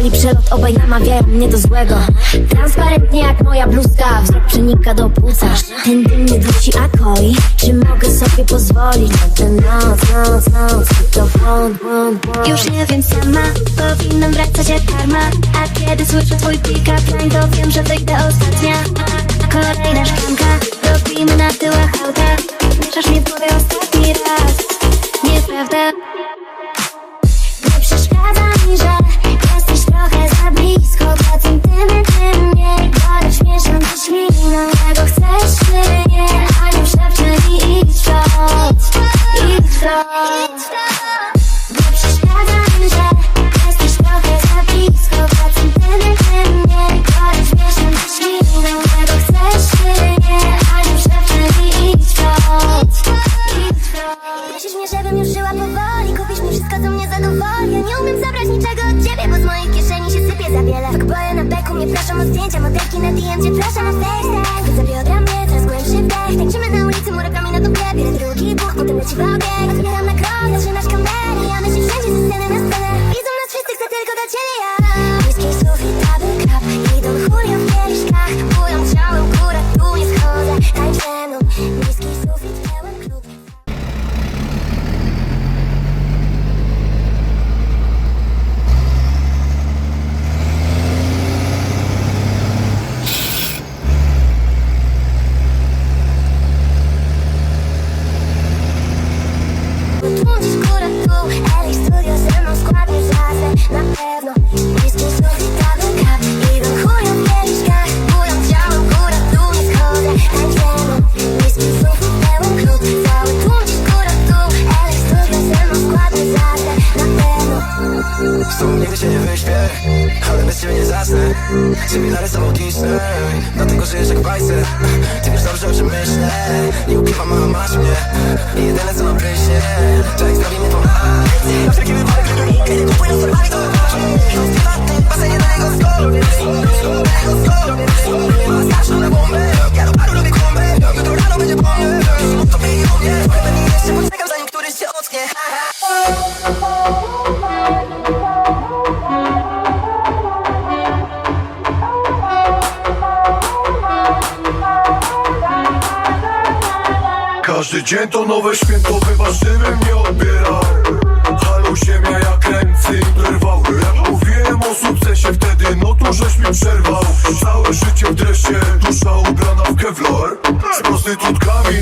Złapali przelot, obaj namawiają mnie do złego. Transparentnie jak moja bluzka, wzrok przenika do płuca. Ten dym mnie dusi, a koi. Czy mogę sobie pozwolić? Na tę noc, noc, noc to błąd, błąd, błąd. Już nie wiem sama, powinnam wracać jak karma. A kiedy słyszę twój pick-up line to wiem, że wyjdę ostatnia. Kolejna szklanka, robimy na tyłach auta. Mieszasz mnie w głowie ostatni raz. Nieprawda kieszeni się sypie za wiele. Fuckboye na beku mnie proszą o zdjęcia Modelki na DM cię proszą o FaceTime Za biodra mnie, coraz głębszy wdech. Tańczymy na ulicy, murokami na dupie Bierę drugi buch, potem leci w obieg Otwieram na krok, zatrzymasz kamerę Ja myślę wszędzie ze sceny na scenę. Widzą nas wszyscy, chcę tylko do ciebie. Ja tobą nigdy się nie wyśpię. Ale bez ciebie nie zasnę. Ciebie narysował Disney. Dlatego żyjesz jak bajce. Ty wiesz dobrze o czym myślę. Nie ukrywam, mama masz mnie. I jedyne co nam pryśnie To jak zrobimy to na Na wszelki wypadek klinikę Każdy dzień to nowe święto, wybacz, żebym nie odbierał Halo ziemia jak ręce interwał Jak mówiłem o sukcesie wtedy, no to żeś mi przerwał. Całe życie w dresie, dusza ubrana w kevlar. Z prostytutkami